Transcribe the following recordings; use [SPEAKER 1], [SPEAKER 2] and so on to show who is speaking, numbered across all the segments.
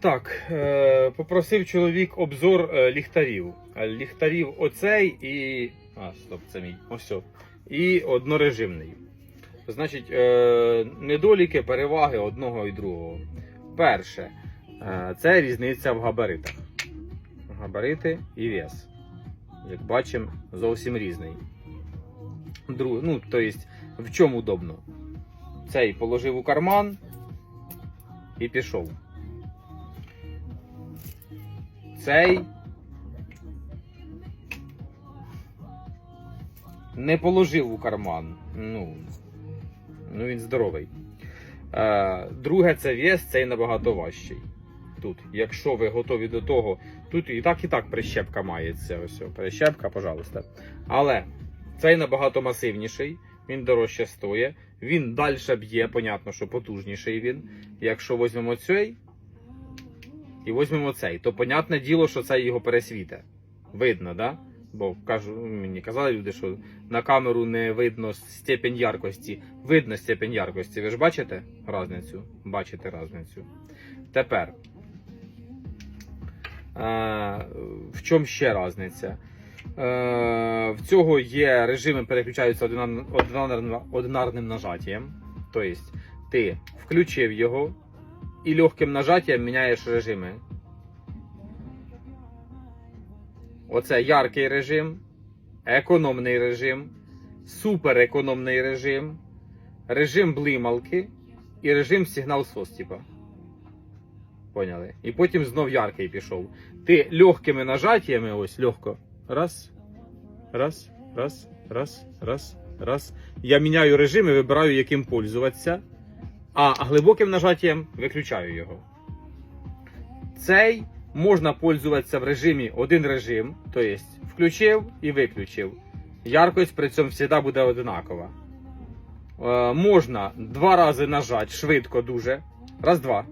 [SPEAKER 1] Так, е, попросив чоловік обзор е, ліхтарів. Ліхтарів оцей і. А, стоп, це мій. Ось. І однорежимний. Значить, е, недоліки, переваги одного і другого. Перше, це різниця в габаритах. Габарити і вес. Як бачимо, зовсім різний. Друг, ну, тобто, в чому удобно? Цей положив у карман і пішов. Цей не положив у карман. Ну, ну він здоровий. Е, друге, це вес, цей набагато важчий. Тут, якщо ви готові до того, тут і так, і так прищепка мається. Ось, прищепка, пожалуйста. Але цей набагато масивніший, він дорожче стоїть, він далі б'є, понятно, що потужніший він. Якщо візьмемо цей і візьмемо цей, то понятне діло, що це його пересвіте. Видно, да? Бо кажу, мені казали люди, що на камеру не видно степень яркості. Видно степень яркості. Ви ж бачите різницю? Бачите різницю. Тепер. Е, в чому ще різниця? В цього є режими, переключаються одинарним нажаттям. Тобто ти включив його і легким нажаттям міняєш режими. Оце яркий режим, економний режим, суперекономний режим, режим блималки і режим сигнал состепа. Поняли? І потім знов яркий пішов. Ти легкими нажаттями, ось легко. Раз, раз, раз, раз, раз, раз. Я міняю режим і вибираю, яким пользуватися. А глибоким нажаттям виключаю його. Цей можна пользуватися в режимі один режим, тобто включив і виключив. Яркость при цьому завжди буде одинакова. Е, можна два рази нажати швидко дуже. Раз, два.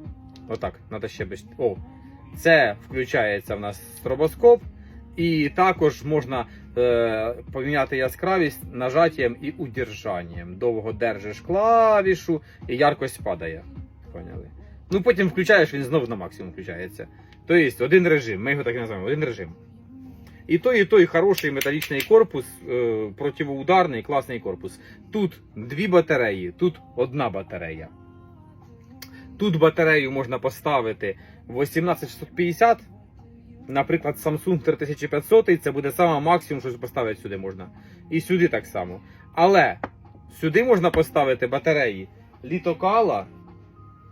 [SPEAKER 1] Отак, треба ще без. О. Це включається в нас стробоскоп. І також можна поміняти яскравість нажаттям і удержанням. Довго держиш клавішу і яркость падає. Поняли? Ну потім включаєш, він знову на максимум включається. Тобто один режим, ми його так і називаємо, один режим. І той, і той хороший металічний корпус, е, противоударний, класний корпус. Тут дві батареї, тут одна батарея. Тут батарею можна поставити 18650. Наприклад, Samsung 3500, це буде саме максимум, що поставити сюди можна. І сюди так само. Але сюди можна поставити батареї літокала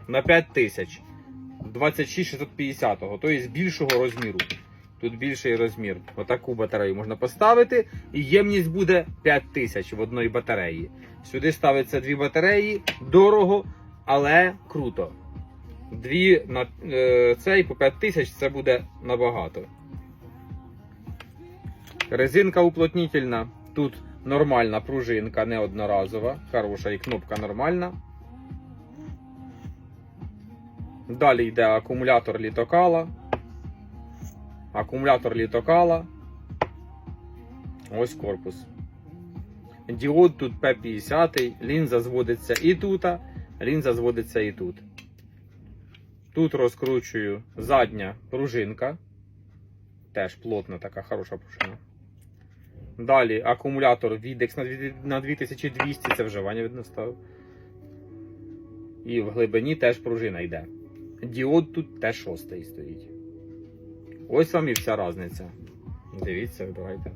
[SPEAKER 1] на 5000 26650, тобто більшого розміру. Тут більший розмір. Отаку батарею можна поставити. І ємність буде 5000 в одній батареї. Сюди ставиться дві батареї, дорого, але круто. Дві на е, цей по 5000 це буде набагато. Резинка уплотнительна. Тут нормальна пружинка, не одноразова. Хороша і кнопка нормальна. Далі йде акумулятор літокала. Акумулятор літокала. Ось корпус. Діод тут P50, лінза зводиться і тут, лінза зводиться і тут. Тут розкручую задня пружинка. Теж плотна така хороша пружина. Далі акумулятор Videx на 2200, це вже Ваня видно ставив. І в глибині теж пружина йде. Діод тут теж шостий стоїть. Ось вам і вся різниця. Дивіться, вибирайте.